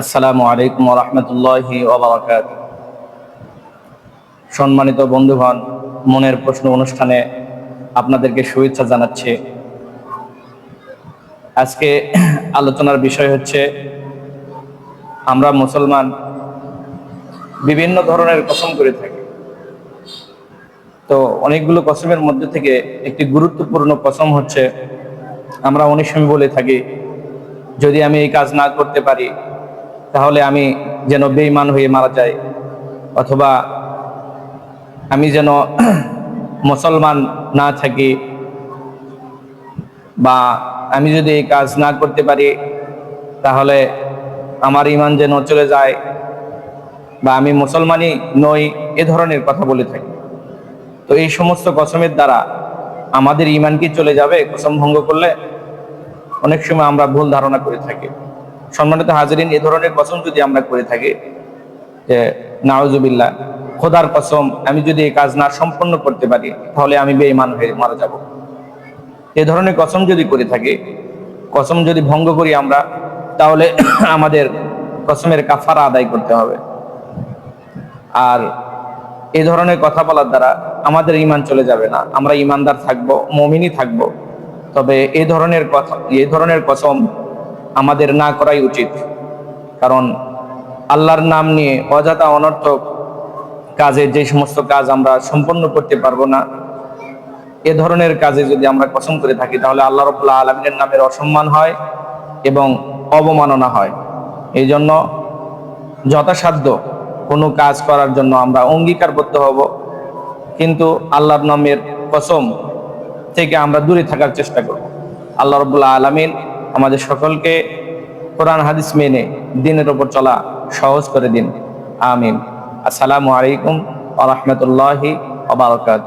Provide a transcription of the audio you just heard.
আসসালামু আলাইকুম রহমতুল্লাহি ওবরাকাত সম্মানিত বন্ধুগণ, মনের প্রশ্ন অনুষ্ঠানে আপনাদেরকে শুভেচ্ছা জানাচ্ছি। আজকে আলোচনার বিষয় হচ্ছে, আমরা মুসলমান বিভিন্ন ধরনের কসম করে থাকি। তো অনেকগুলো কসমের মধ্যে থেকে একটি গুরুত্বপূর্ণ কসম হচ্ছে, আমরা অনেক সময় বলে থাকি। যদি আমি এই কাজ না করতে পারি তাহলে আমি যেন বেইমান হয়ে মারা যাই অথবা আমি যেন মুসলমান না থাকি বা আমি যদি এই কাজ না করতে পারি, তাহলে আমার ইমান যেন চলে যায় বা আমি মুসলমানই নই, এ ধরনের কথা বলে থাকি। তো এই সমস্ত কসমের দ্বারা আমাদের ইমান কি চলে যাবে? কসম ভঙ্গ করলে অনেক সময় আমরা ভুল ধারণা করে থাকি। সম্মানিত হাজিরিন, এ ধরনের কসম যদি আমরা করে থাকি, যে নাওজুবিল্লাহ খোদার কসম, আমি যদি এই কাজ না সম্পন্ন করতে পারি, তাহলে আমি বেঈমান হয়ে মারা যাব। এ ধরনের কসম যদি করে থাকি, কসম যদি ভঙ্গ করি আমরা, তাহলে আমাদের কসমের কাফারা আদায় করতে হবে। আর এ ধরনের কথা বলার দ্বারা আমাদের ইমান চলে যাবে না। আমরা ইমানদার থাকব, মমিনই থাকব। তবে এ ধরনের কথা, এ ধরনের কসম আমাদের না করাই উচিত। কারণ আল্লাহর নাম নিয়ে অযথা অনর্থক কাজে যে সমস্ত কাজ আমরা সম্পন্ন করতে পারব না, এ ধরনের কাজে যদি আমরা কসম করে থাকি, তাহলে আল্লাহ রবুল্লাহ আলমিনের নামের অসম্মান হয় এবং অবমাননা হয়। এই জন্য যথাসাধ্য কোনো কাজ করার জন্য আমরা অঙ্গীকারবদ্ধ হব, কিন্তু আল্লাহর নামের কসম থেকে আমরা দূরে থাকার চেষ্টা করব। আল্লাহ রবুল্লাহ আলমিন আমাদের সকলকে কোরআন হাদিস মেনে দিনের ওপর চলা সহজ করে দিন। আমিন। আসসালামু আলাইকুম আ রহমতুল্লাহি আবরকাত